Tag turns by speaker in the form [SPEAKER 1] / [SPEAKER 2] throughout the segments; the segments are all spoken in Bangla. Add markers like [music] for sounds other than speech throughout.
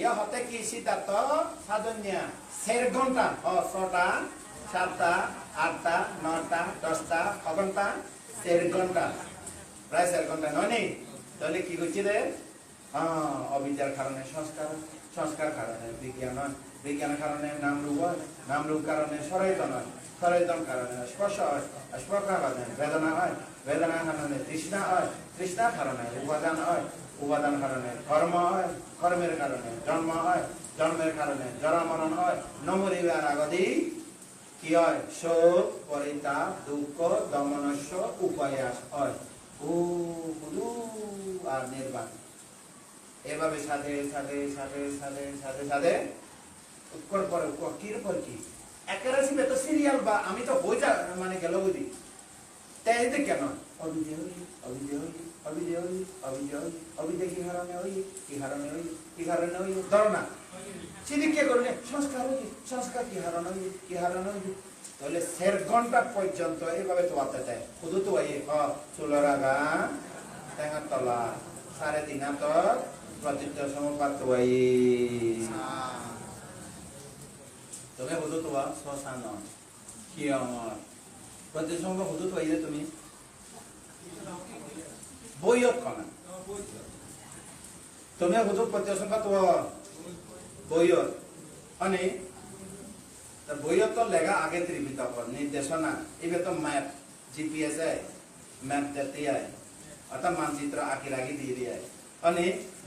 [SPEAKER 1] ইয়া হতে কি সিদ্ধার্থ? সাধন্যা। সের ঘণ্টা। ও ছটা, সাতটা, আটটা, নটা, দশটা ক ঘণ্টা সের ঘণ্টা। প্রায় চার ঘণ্টা, নয় তাহলে কি করছি রে? হ্যাঁ অবিদ্যার কারণে সংস্কার সংস্কার কারণে, বিজ্ঞান হয় বিজ্ঞান কারণে, নাম রূপ নাম রূপ কারণে সরাইতন হয় সরাইতন কারণে, স্পর্শ হয় স্পর্শ কারণে, বেদনা হয়, বেদনা কারণে, তৃষ্ণা হয়, তৃষ্ণা কারণে, উপাদান হয়। উপাদান কারণে কর্ম হয় কর্মের কারণে জন্ম হয়, জন্মের কারণে জরা মরণ হয় নমরিবার আগদি কি হয়? শোক, পরিতাপ, দুঃখ, দমনস্য, উপায়াস হয়। ও হুদু আর নির্বাণ। এভাবে সাথে সাথে সাথে সাথে সাথে সাথে উৎকর পরে কির পর কি? একেবারে ছিল তো সিরিয়াল বা আমি তো বই যা মানে গেল বুঝি। তাই কেন? অবিজয় হই অবিজয় হই অবিজয় হই অবিজয় কি হারণে হই? কি হারণে হই? কি হারণে হই? ধরো না। সেদিকে করলে? সংস্কার হই সংস্কার কি হারণ হই? কি হারণ হই? তাহলে সের ঘণ্টা পর্যন্ত এইভাবে তো বার্তা চায় শুধু তো এই চুলরাগা টেঙার তলা সাড়ে তিন হাতর প্রতিজ্ঞ সমপাত ওয়াই তুমি শুধু তো শ্মশান কি আমার? প্রতিজ্ঞ সমপা শুধু তো তুমি বইয়ত কনা তুমি শুধু প্রতিজ্ঞ সমপা তো বইয়ত? তা বইয়ত তো লেখা আগে ত্রিপিত নির্দেশনা এবার তো ম্যাপ জিপিএস ম্যাপ দিতে আয় অর্থাৎ মানচিত্র আঁকি রাখি দিয়ে দিয়ে আয় মানে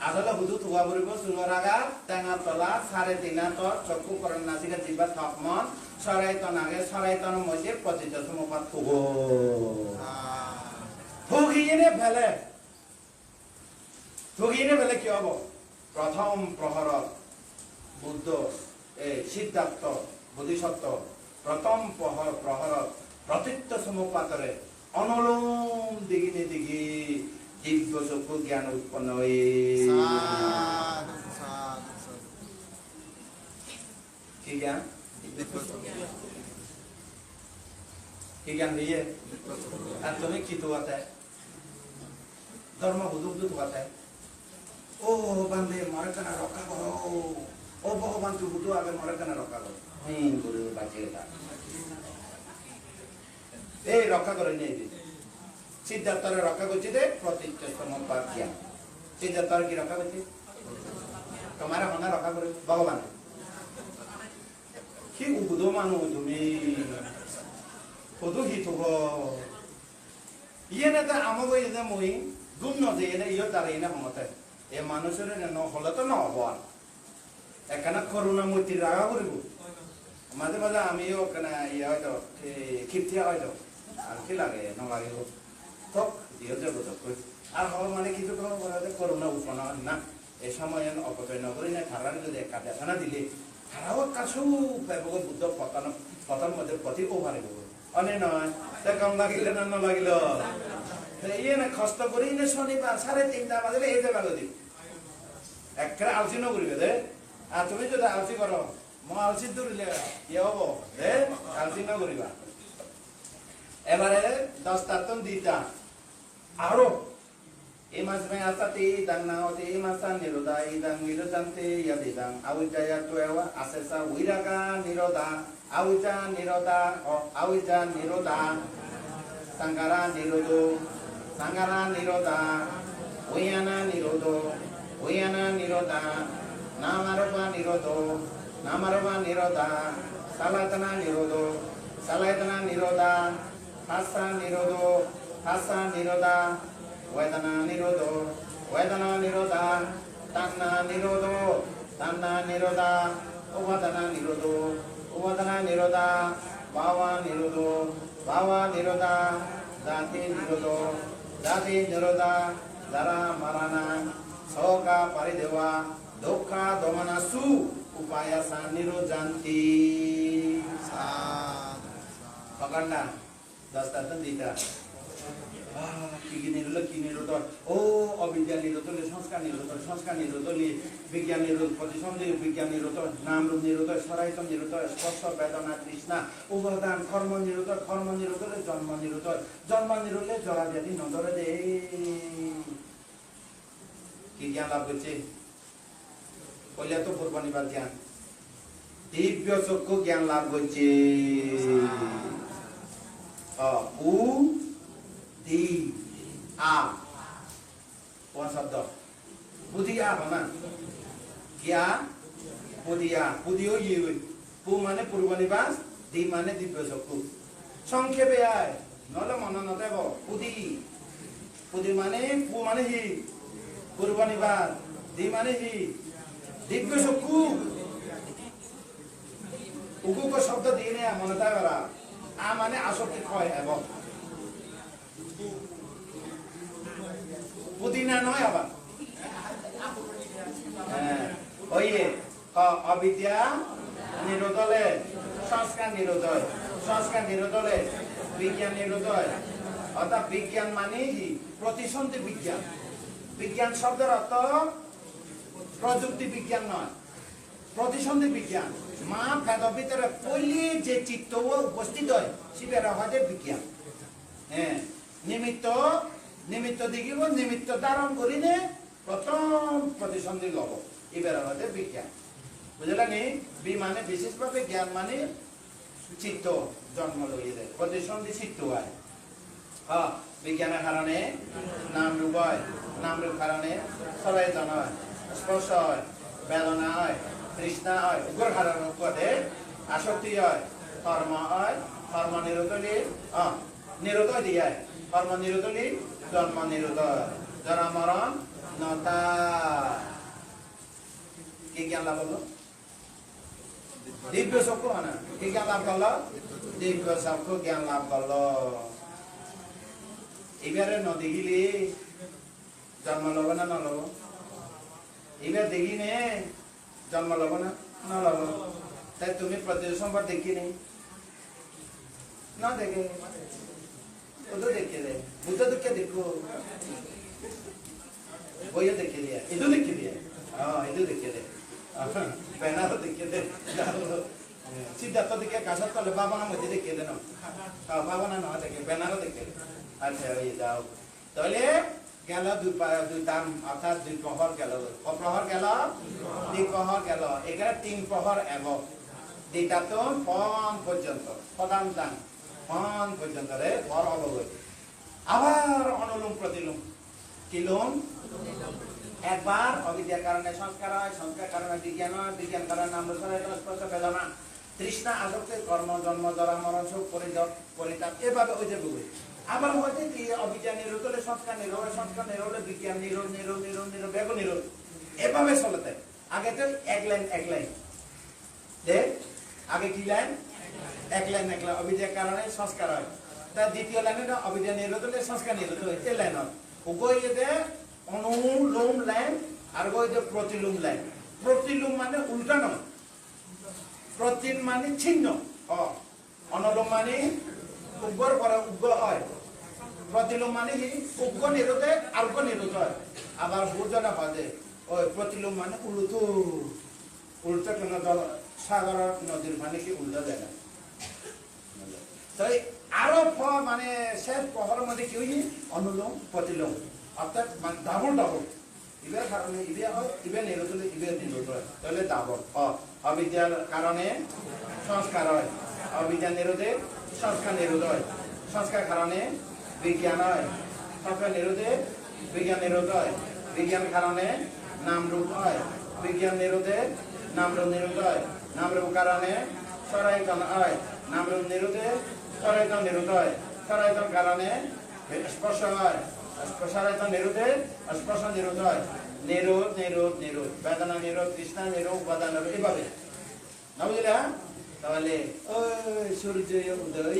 [SPEAKER 1] আসলে শুধু থুয়া চুলৰ আগা টেঙাৰ তলা চাৰে তিনা চকু কৰেণ নাচিকে জিবা থকমন চৰাইতন আগে চৰাইতনৰ মধ্যে ঠগিয়েনে ফেলে। ঠগিয়েনে ফেলে কি হব? প্ৰথম প্ৰহৰত বুদ্ধ এই সিদ্ধাৰ্থ বোধিসত্ত্ব প্ৰথম প্ৰহৰ প্ৰহৰত প্ৰতিত্ব চমুপাতৰে অনলোম দিগিনে দিগি দিব্য চক্ষু জ্ঞান উৎপন্ন হয়ে। কি জ্ঞান? কি জ্ঞান দিয়ে আর তুমি কি তো ধর্ম হুদুক তো আছে ও বান্দে মরে কেন রক্ষা করো। ও ভগবান তুই হুদু আগে মরে কেন রক্ষা করো। হুম গুরু বাঁচিয়ে থাক। এই রক্ষা করে নিয়ে দিন সিদ্ধার্থরে রক্ষা করছে প্রতিজ্ঞ সমপাত জ্ঞান সিদ্ধার্থর কি রক্ষা করছে? তোমার মনে রক্ষা করে ভগবান। কি উগুদো মানু তুমি? কদু হিত ইয়ে না তা আমাক যে মই গুম এনে ইয়ে তার এনে সমতে। এ মানুষের নহলে তো নহব আর এখানে করুণা মূর্তি রাগা করিব মাঝে মাঝে আমিও কেন ইয়ে হয়তো খিপ্তিয়া হয়তো। আর কি লাগে নলাগে থক দিয়ে যাব থক আর হওয়া মানে কিছু উৎপন্ন হয় না। এ সময় অপচয় নকরি না খারাপ যদি একটা দেখানা দিলে খারাপ কাছু পাইব বুদ্ধ পতন পতন মধ্যে প্রতি ওভারে অনে নয় তে কম লাগিলে না নলাগিল? ইয়ে কষ্ট করি না শনিবার সাড়ে তিনটা বাজে এই যাবে গদি একটা আলসি নকরিবে দে। আর তুমি যদি আলসি করো মই আলসি দৌড়িলে ইয়ে হব? দে আলসি নকরিবা এবারে দশটা তো দিতা আরও এই মাস মে আসাতে ইদাং না হতে এই মাসা নিরোধা ইদাং নিরোধান্তে ইয়াদিদাং আউজায়া তোয়াওয়া আসেসা উইরাগা নিরোধা আউজা নিরোধা আউজা নিরোধা সাঙ্গারা নিরোধো သံဃာနိရောဓဝေယနာနိရောဓဝေယနာနိရောဓနာမရူပနိရောဓနာမရူပနိရောဓသာလတနာနိရောဓသာလတနာနိရောဓသာသနိရောဓသာသနိရောဓဝေဒနာနိရောဓဝေဒနာနိရောဓတဏ္ဏနိရောဓတဏ္ဏနိရောဓဥပဒနာနိရောဓဥပဒနာနိရောဓဘာဝနိရောဓဘာဝနိရောဓသာတိနိရောဓ দাদি নিরোধা দারা মারানা সহকা পারিদেওয়া দক্ষা দমনাসু উপায়াসা নিরোজান্তি। পকড়না দস্তা তো দিতা। কি কি নিরোধ কি নিরোধ ও, অবিদ্যা নিরোধ সংস্কার নিরোধ সংস্কার নিরোধ বিজ্ঞান নিরোধ প্রতিসন্ধি বিজ্ঞান নিরোধ নাম রূপ নিরোধ সরাইত নিরোধ স্পর্শ, বেদনা, তৃষ্ণা, উপাদান, কর্ম নিরোধ কর্ম নিরোধ জন্ম নিরোধ জন্ম নিরোধে জরা ব্যাধি নজরে দে কি জ্ঞান লাভ করছে? কইলে তো কোরবানিবার জ্ঞান। দিব্য চক্ষু জ্ঞান লাভ করছে। উ কোন শব্দ বুধিয়া না কিয়া বুধিয়া বুধিও ইয়ে পু মানে পূর্বনিবাস দি মানে দিব্য চক্ষু সংক্ষেপে আয় নহলে মনে নথাব পুদি পুদি মানে পু মানে হি পূর্বনিবাস দি মানে হি দিব্য চক্ষু উগুক শব্দ দিয়ে নে মনে ওরা আ মানে আসক্তি ক্ষয় এবং পুদিনা নয় আবার? হ্যাঁ, অবিদ্যা নিরোধলে সংস্কার নিরোধয় সংস্কার নিরোধলে বিজ্ঞান নিরোধয় অর্থাৎ বিজ্ঞান মানে প্রতিসন্ধি বিজ্ঞান। বিজ্ঞান শব্দের অর্থ প্রযুক্তি বিজ্ঞান নয়। প্রতিসন্ধি বিজ্ঞান। মা ভেদ ভিতরে পইলি যে চিত্ত উপস্থিত হয় শিবের হয় বিজ্ঞান। হ্যাঁ নিমিত্ত নিমিত্ত দেখিব, নিমিত্ত ধারণ করিলে প্রথম প্রতিসন্ধি লব। এবার আমাদের বিজ্ঞান। বুঝলেন বি মানে বিশেষভাবে জ্ঞান মানে চিত্ত জন্ম লইয়ে দেয় প্রতিসন্ধি চিত্ত হয়। হ্যাঁ বিজ্ঞানের কারণে নাম রূপ হয়। নাম রূপ কারণে সবাইজন হয়। স্পর্শ হয়। বেদনা হয়। তৃষ্ণা হয়। উগ্র কারণ উপদে আসক্তি হয়। কর্ম হয়। কর্ম নিরোধলি হ্যাঁ নিরোধ দিয়ে কর্ম নিরোধলি জন্ম নিরোধ জরা মরণ, নতা। কি জ্ঞান লাভ হলো দিব্য চক্ষু মানে কি জ্ঞান লাভ করল? দিব্য চক্ষু জ্ঞান লাভ করল। এবারে নদীগিলি জন্ম লব না নলব এবার দেখি নে জন্ম লব না নলব তাই তুমি প্রতি দেখি নি না দেখে। ও তো দেখে দে বুদ্ধ দেখে দেখো। বইয়ে দেখে দিয়া এদু দেখে দিয়া হ্যাঁ এদু দেখে দে পেনারও দেখে দে সিদ্ধার্থ দেখে কাঁসার তলে বাবা না মধ্যে দেখে দে বাবা না না দেখে পেনারও দেখে আচ্ছা ওই যাও। তাহলে গেল দুই দুই দাম, অর্থাৎ দুই প্রহর গেল। অপ্রহর গেল? দুই প্রহর গেল। এখানে তিন প্রহর এব। দুইটা তো পন পর্যন্ত। প্রধান দান। পন পর্যন্ত রে অবগত আবার অনুলোম প্রতিলোম। কিলোম একবার অবিদ্যার কারণে সংস্কার হয়, সংস্কার কারণে বিজ্ঞান হয়, বিজ্ঞান কারণে নাম স্পর্শ বেদনা তৃষ্ণা, আসক্তি, কর্ম, জন্ম, জরা, মরণ পরিজক পরিতাপ, এভাবে ওই যে বই আবার হয়তো কি, অবিদ্যা নিরোধ হলে সংস্কার নিরোধ সংস্কার নিরোধ হলে বিজ্ঞান নিরোধ নিরোধ নিরোধ নিরোধ, বেগ নিরোধ। এভাবে চলতে। আগে তো এক লাইন এক লাইন। আগে কি লাইন? এক লাইন এক লাইন অবিদ্যার কারণে সংস্কার হয়। তার দ্বিতীয় লাইনে নিরোধ হলে সংস্কার নিরোধ হয় এই লাইন যে অনুলোম লাইন আর যে প্রতিলোম লাইন। প্রতিলোম মানে উল্টা নয় প্রতিন মানে ছিন্ন। অনলোম মানে উগ্র পরে উগ্র হয়। প্রতিলোম মানে কি? উগ্র নিরোধে আর্গ নিরোধ হয়। আবার হয় যে ওই প্রতিলোম মানে উল্টো উল্টো কেন সাগর নদীর মানে কি উল্টো যায় না। তাই আরও মানে শেষ প্রহরের মধ্যে কি হয়েছে অনুলোম, প্রতিলোম। অর্থাৎ মানে ডাবল ডাবল ইবের কারণে ইবে হয়, ইবে নিরোধ হলে ইবে নিরোধ হয়। তাহলে ডাবল অবিদ্যার কারণে সংস্কার হয়। অবিদ্যা নিরোধে সংস্কার নিরোধ হয়। সংস্কার কারণে বিজ্ঞান হয়। সংস্কার নিরোধে বিজ্ঞান নিরোধ হয়। বিজ্ঞান কারণে নাম রূপ হয়। বিজ্ঞান নিরোধে নাম রূপ নিরোধ হয়। নাম রূপ কারণে সরাইতন হয়। নাম রূপ নিরোধে সরাইতন নিরোধ হয় সরাইতন কারণে স্পর্শ হয়। সরাইতন নিরুদে, স্পর্শ নিরোধ হয় নিরোধ নিরোধ নিরোধ। বেদনা নিরোধ, তৃষ্ণা নিরোধ, উপাদান নিরোধ এভাবে না বুঝলে? তাহলে ওই সূর্য উদয়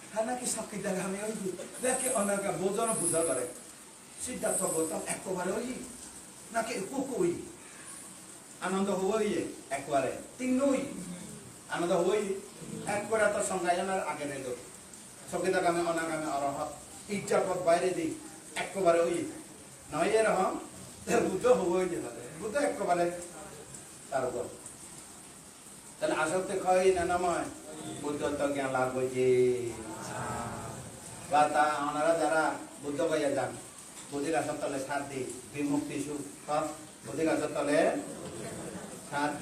[SPEAKER 1] হ্যাঁ নাকি দেখে আমি ওই দেখে অনেক বোঝন বুঝা করে সিদ্ধার্থ বলতাম, একবারে ওই, নাকি ওই আনন্দ হবই একবারে। তিন নই। আনন্দ হবই একবারে তো সংজ্ঞায়নের আগে নেই তো। সকিতা গামে অনাগামে অরহ ইজ্জা পথ বাইরে দিই, একবারে ওই নয় এরহ বুঝ হবই যে বুঝ একবারে। তার উপর। তাহলে আসক্তি খাওয়াই না নয় বুদ্ধ জ্ঞান লাভ হয়েছে বা তা ওনারা যারা বুদ্ধ হইয়া যান বুদ্ধি গাছের তলে দি বিমুক্তি সুখ সব বুদ্ধি গাছের তলে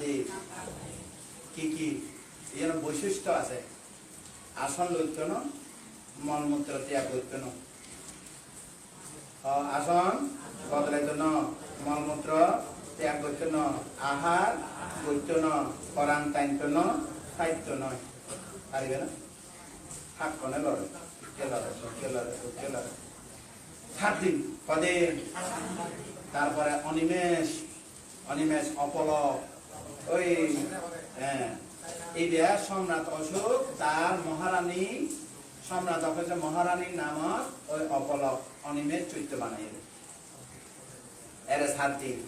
[SPEAKER 1] দি কি? কি এর বৈশিষ্ট্য আছে। আসন ন মলমূত্র ত্যাগ ন আসন বদলাইত ন মলমূত্র ত্যাগ করত ন আহার করত ন পরাণ টাইনত ন সাহিত্য নয় পারিবে না? থাক কনে লড়ে। তারপরে অনিমেষ অনিমেষ অপলক ওই হ্যাঁ। এই সম্রাট অশোক, তার মহারানী, সম্রাট অশোক মহারানীর নামক ওই অপলক অনিমেষ চৈত্য বানাইল। এর সাত দিন।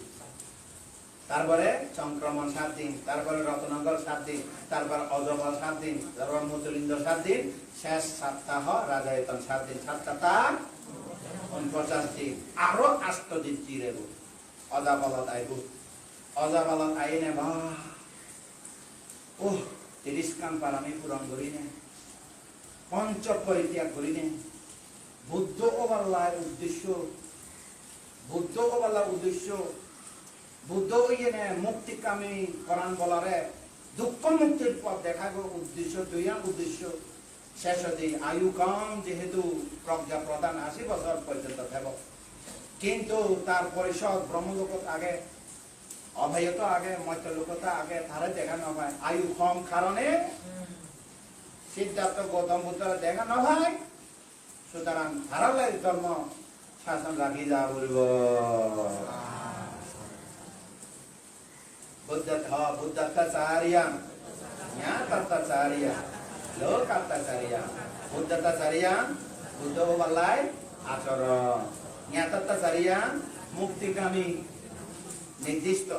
[SPEAKER 1] তারপরে সংক্রমণ সাত দিন, তারপরে রত্নগর সাত দিন, তারপর অজবল সাত দিন, তারপর মুচলিন্দ সাত দিন, শেষ সপ্তাহ রাজায়তন সাত দিন। সাত সপ্তাহ পঞ্চাশ দিন। আরও আষ্ট দিন চিরেব অজাবালত আইব অজাবালত আইনে বা। ও তিরিশ কান পার আমি পূরণ করি নে? পঞ্চ পরিত্যাগ করি নে? বুদ্ধ ওবাল্লার উদ্দেশ্য। বুদ্ধ ওবাল্লার উদ্দেশ্য বুদ্ধ ইয়ে নে করান বলারে দুঃখ মুক্তির পথ উদ্দেশ্য উদ্দেশ্য। শেষ দি আয়ু কম যেহেতু প্রজ্ঞা প্রদান আশি বছর পর্যন্ত থাকব কিন্তু তার পরিষদ ব্রহ্মলোকত আগে, অভয়ত আগে মধ্যলোকতা আগে তারা দেখানো হয়। আয়ু কম কারণে সিদ্ধার্থ গৌতম বুদ্ধ দেখানো হয়। সুতরাং ধারালাই ধর্ম শাসন রাখি যা বলব। বুদ্ধ বল্লাই আচরণ জ্ঞাতাচার্য মুক্তিকামী নির্দিষ্ট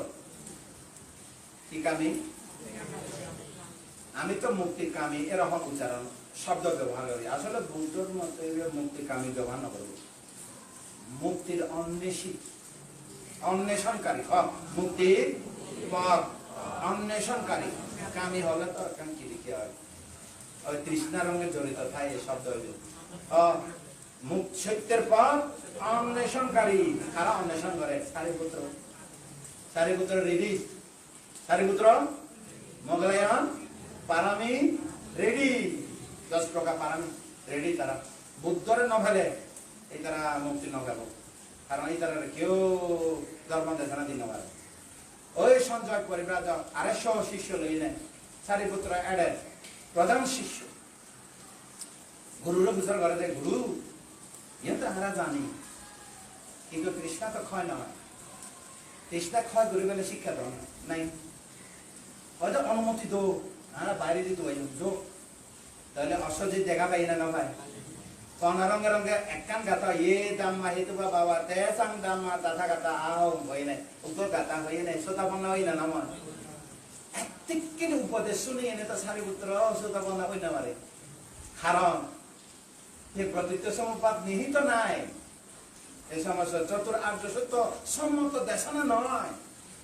[SPEAKER 1] আমি তো মুক্তি কামী এরকম উচ্চারণ শব্দ ব্যবহার করি আসলে বুদ্ধর মতে মুক্তি কামী ব্যবহার না করব মুক্তির অন্বেষী অন্বেষণকারী মুক্তির অন্বেষণকারী। কামী হলে তো কাঙ্ক্ষী লিখে হয়? ওই তৃষ্ণা রঙে জড়িত থাকে এই শব্দ হইল। মুখ সত্যের পথ অন্বেষণকারী। কারা অন্বেষণ করে? সারিপুত্র। সারিপুত্র রেডি। সারিপুত্র, মোগলায়ন, পারামি, রেডি। দশ প্রকার পারামি, রেডি তারা। বুদ্ধরে নভেলে এই তারা মুক্তি নভেব কারণ এই তারা কেউ ধর্ম দেখানা দিন নভাবে ওই সঞ্জয় পরিবার আড়াইশো শিষ্য লই নেয় সারিপুত্র এডে, প্রধান শিষ্য। গুরুর বিচার করে যে গুরু ইয়ে তো হারা জানি, কিন্তু তৃষ্ণা তো ক্ষয় নয়। তৃষ্ণা ক্ষয় করে গেলে শিক্ষা দাও নাই। হয়তো অনুমতি দো, আমরা বাইরে দিতে যোগ তাহলে অসজিত দেখা পাই না না ভাই? মা হেতু বা বাবা তে সাং দাম মা তাথা গাতা আও হই নাই উত্তর গাতা হই নাই সোতা বন্না হই না নাম একটিকের উপদেশ শুনি এনে তো সারিপুত্র সোতা বন্না হই না মারে কারণ এই প্রতীত্য সমপাত নিহিত নাই এই সমস্যা চতুর আর্য সত্য সম্মত দেশনা নয়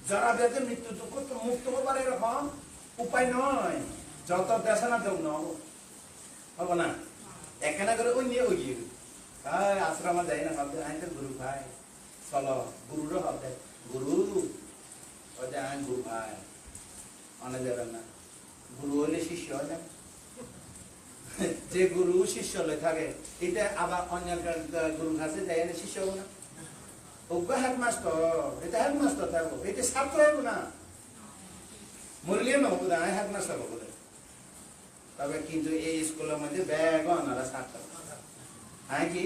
[SPEAKER 1] যারা বেদে মৃত্যু দুঃখ তো মুক্ত হবার এরকম উপায় নয় যত দেশনা দেব ন হব না এখানে করে ওই নিয়ে ওই আশ্রমে যাই না, ভাবতে আইতে গুরু ভাই। চলো, গুরুরও ভাবতে, গুরু যে আইন গুরু ভাই। অনেক যাবেন না। গুরু হলে শিষ্য হয় না। [laughs] যে গুরু শিষ্য লই থাকে, এটা আবার অন্য গুরু কাছে যাই না শিষ্য হব না। ওগো হেডমাস্টার, এটা হেডমাস্টার থাকব, এটা ছাত্র হব না। মরলিয়ে না হব না হেডমাস্টার হব। তবে কিন্তু এই স্কুলের মধ্যে ব্যাগ ওনারা ছাত্র হ্যাঁ কি?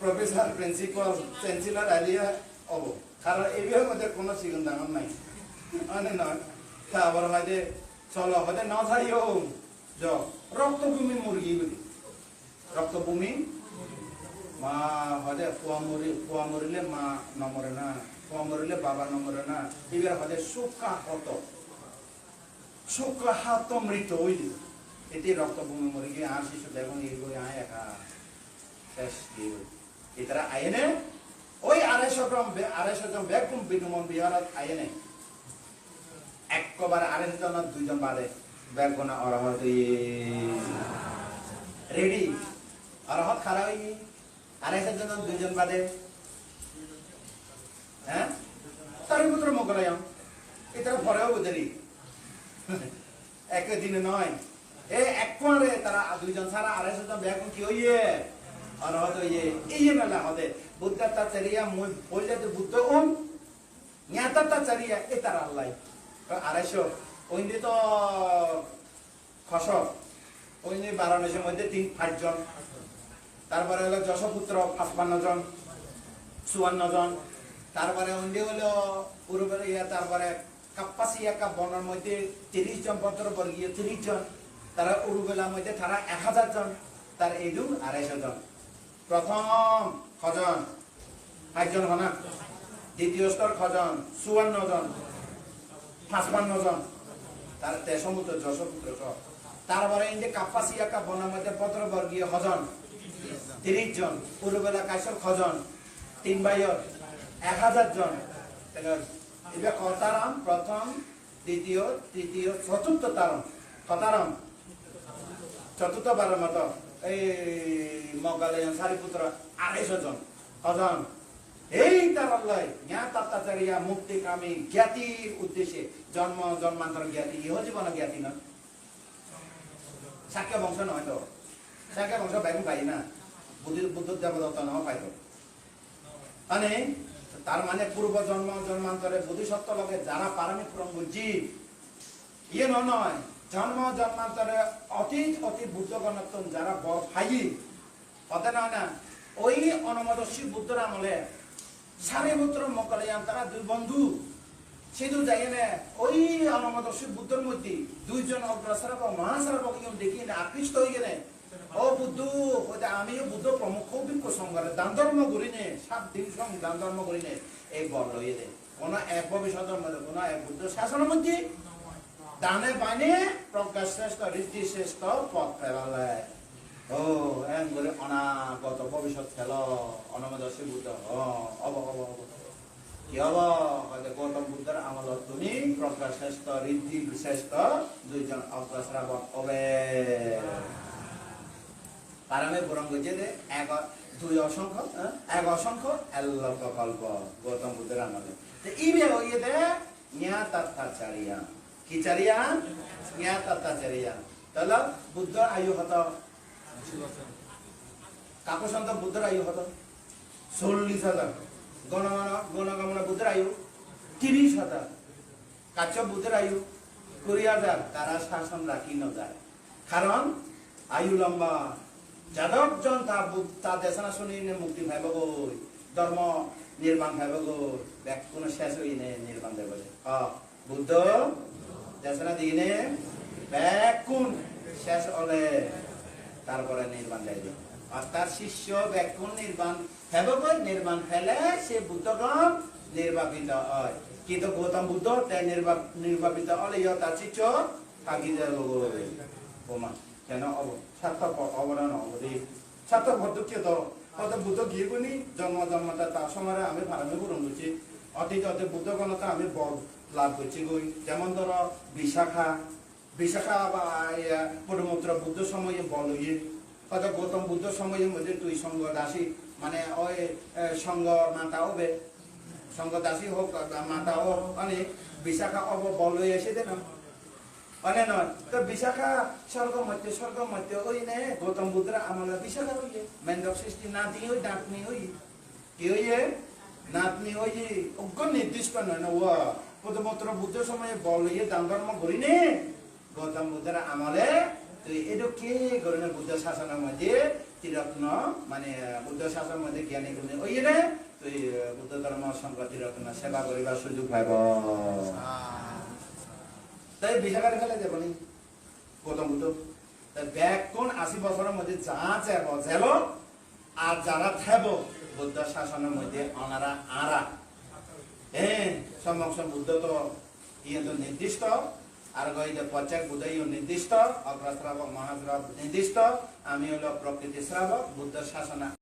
[SPEAKER 1] প্রফেসর, প্রিন্সিপাল চ্যান্সেলর আলিয়া হব কারণ এগুলোর মধ্যে কোনো সিগুন দাঙ্গন নাই। মানে নয়। তারপর হয়তো চলো হয়তো ন য রক্তভূমি মুরগি বলি। রক্তভূমি? মা হদে পুয়া মরি পুয়া মরিলে মা নমরে না। মরিলে বাবা নমরে না এবার হদে সুখা হত হাত মৃত হইলি রক্ত ভূমি মরে গিয়ে আর শিশু দেখুন এইগুলি আয় একা। শেষ দিয়ে এতারা আইনে ওই আড়াইশো গ্রাম আড়াইশো জন বেকুম বিনুমন বিহারত আইনে একবারে আড়াইশো জন দুইজন বাদে বেগুনা অরহত রেডি। অরহত খারা হই আড়াইশো জন দুইজন বাদে হ্যাঁ? তার পুত্র মোগলায়াম। এটার পরেও বুঝলি একদিনে নয়। এ একবারে তারা দুইজন ছাড়া আড়াইশো জন বেগুন কি হইয়ে? অরহত হইয়ে এই মেলা হদে বুদ্ধ তাচারিয়া মই বললে তো বুদ্ধ ওম জ্ঞাতা তাচারিয়া এ তার আল্লাহ। আড়াইশো। ওই তো খসক ওই বারাণসীর মধ্যে তিন পাঁচজন তারপরে হলো যশপুত্র, পাঁচপান্ন জন, চুয়ান্ন জন। তারপরে ওই হলো পূর্বের ইয়া, তারপরে কাপ্পাসি একা বনের মধ্যে তিরিশ জন বর্গীয় তিরিশ জন, তারা উরুবেলার মধ্যে তারা এক হাজার জন, তার এই দু আড়াইশো জন। প্রথম খজন পাঁচজন হনা দ্বিতীয় স্তর খজন চুয়ান্ন জন, পাঁচপান্ন জন, তার তেসমুদ্র যশপুত্র তারপরে ইন্দি কাপ্পাসি একা বনের মধ্যে পত্র বর্গীয় হজন, তিরিশ জন পূর্ববেলা কাইসর খজন, তিন বাইর এক হাজার জন। এবার কতারাম প্রথম, দ্বিতীয়, তৃতীয়, চতুর্থ তারম। কতারাম চতুর্থ বারের মতো এই মগালয়ন সারিপুত্র আড়াইশো জন। হজন এই তার আল্লাহ জ্ঞা তাত্তাচারিয়া মুক্তি কামী জ্ঞাতির উদ্দেশ্যে জন্ম, জন্মান্তর জ্ঞাতি ইহ জীবন জ্ঞাতি নয়। সাক্ষ্য বংশ নয় তো। সাক্ষ্য বংশ বাইক পাই না। বুদ্ধি বুদ্ধ দেবদত্ত নাও পাইব মানে তার মানে পূর্ব জন্ম, জন্মান্তরে বুদ্ধিসত্ত্ব লোকে যারা পারমি পূরণ বুঝি ইয়ে নয়, জন্ম, জন্মান্তরে অতীত অতি বুদ্ধ গণত্ব যারা ভাই হতে নয় না, ওই অনমদর্শী বুদ্ধর আমলে সারে পুত্র মকলিয়ান তারা দুই বন্ধু। সেদু যাই না ওই অনমদর্শী বুদ্ধর মধ্যে দুইজন অগ্রসরাবক মহাসরাবক ইয়ম দেখি আকৃষ্ট হয়ে গেলে ও বুদ্ধ ওটা বুদ্ধ প্রমুখ নে সাত দিন নে এই বল লইয়ে দে কোন এক মধ্যে কোন এক বুদ্ধ শাসনের মধ্যে। দানে বানে শ্রেষ্ঠ শ্রেষ্ঠ পথ ও এম করে অনাগত ভবিষ্যৎ ফেল অনমদর্শী বুদ্ধ কি হব হয়তো গৌতম বুদ্ধের আমল তুমি প্রজ্ঞা শ্রেষ্ঠ ঋদ্ধি শ্রেষ্ঠ, দুইজন অগ্রশ্রাবক হবে। পারামে বরং যে এক দুই অসংখ্য? এক অসংখ্য এল্লক কল্প গৌতম বুদ্ধের আমলে। তো ইবে হইয়ে দে জ্ঞা তত্তাচারিয়া কি চারিয়া জ্ঞা তত্তাচারিয়া তাহলে বুদ্ধ আয়ু হত কাকু সন্ত বুদ্ধের আয়ু হত চল্লিশ হাজার। গণগণ গণগমন বুদ্ধের আয়ু তিরিশ হাজার। কাচ্য বুদ্ধের আয়ু কুড়ি হাজার। তারা শাসন রাখি ন যায় কারণ আয়ু লম্বা। যাদবজন তা তা দেশনা শুনি মুক্তি ভাইব গই ধর্ম নির্মাণ ভাইব গই ব্যাক কোনো শেষ হই নে নির্মাণ দেব হ বুদ্ধ, দেশনা দিনে ব্যাক কোন শেষ হলে তারপরে নির্মাণ দেয় তার শিষ্য ব্যাকুণ নির্মাণ হেব নির্মাণ ফেলে সে বুদ্ধগণ নির্বাপিত হয়। কিন্তু গৌতম বুদ্ধ তাই নির্বা নির্বাপিত হলে তার শিষ্য থাকি যায় বোমা। কেন অব সার্থক অবদান অবধি। সার্থক পদ্ধতিত হয়তো বুদ্ধ গিয়ে কোনি জন্ম জন্মটা তার সময় আমি ভারমে পূরণ অতীত অতীত বুদ্ধ গণতা আমি বল লাভ করছি গই যেমন ধরো বিশাখা বিশাখা বা পরমুদ্র বুদ্ধ সময়ে বল ইয়ে। হয়তো গৌতম বুদ্ধ সময়ের মধ্যে তুই সঙ্গ দাসী। মানে ওই সঙ্গ মাতা হবে। সঙ্গ দাসী হোক, মাতা হোক মানে বিশাখা অব বল এসে দেন। মানে বিশাখা স্বর্গ মধ্য স্বর্গ মধ্য ওই নে গৌতম বুদ্ধরা আমলা বিশাখা হইয়ে সৃষ্টি ডাকনি কি হইয়ে নাতনি অজ্ঞ নির্দিষ্ট নয় না ও বুদ্ধ সময়ে বল দান ধর্ম করি নে? গৌতম আমলে। এটো কি করি না বুদ্ধ শাসনের মধ্যে? তিরত্ন মানে বুদ্ধ শাসনের মধ্যে জ্ঞানী গুণী ওই রে তুই বুদ্ধ ধর্ম সংঘ তিরত্ন সেবা করিবার সুযোগ পাইব তাই বিশাখারে ফেলে যাব নি গৌতম বুদ্ধ তাই ব্যাগ কোন আশি বছরের মধ্যে যা যাব জেল আর যারা থাকব বুদ্ধ শাসনের মধ্যে ওনারা আরা। হ্যাঁ সমক্ষ বুদ্ধ তো ইয়ে তো নির্দিষ্ট, আর গইতে প্রত্যেক বুদ্ধ ইয়ে নির্দিষ্ট অগ্রশ্রাবক মহাশ্রাবক নির্দিষ্ট আমি হলো প্রকৃতি শ্রাবক, বুদ্ধ শাসনা।